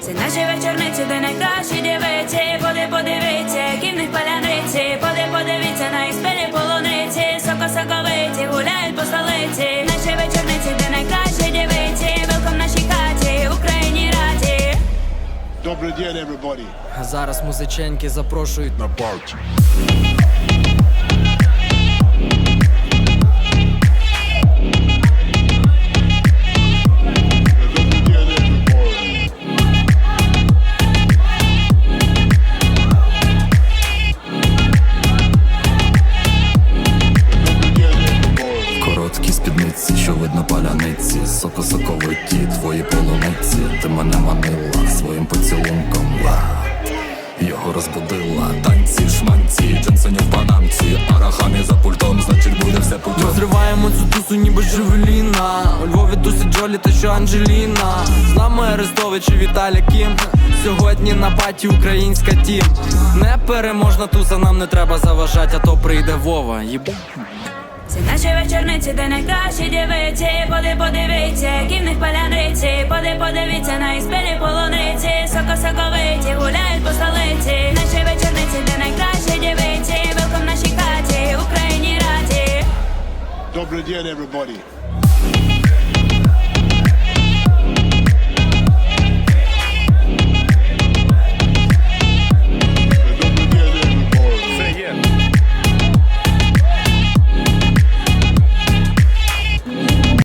Це наші вечорниці, де найкращі дівиці. Поди подивіться, які в них паляниці. Поди подивіться на їх полуниці. Соко соковиті гуляють по столиці. Наші вечорниці, де найкращі дівиці. Велком нашій хаті, Україні раді. Добрый день, everybody. Зараз музиченьки запрошують На парті. Паляниці, соко-соковиті, твої полуниці, ти мене манила своїм поцілунком. Його розбудила танці, шманці, джинсоні в панамці, арахамі за пультом, значить буде все путем. Розриваємо цю тусу, ніби Живеліна У Львові тусить Джолі та що Анджеліна З нами Арестович і Віталя Кім Сьогодні на паті українська тім Непереможна туса, нам не треба заважати, а то прийде Вова. Єбу. Це наші вечорниці, де найкращі дівиці Поди подивіться, які в них паляниці Поди подивіться на їх полуниці. Соко соковиті гуляють по столиці. Наші вечорниці, де найкращі дівиці Велком нашій хаті, Україні раді. Добрый день, everybody.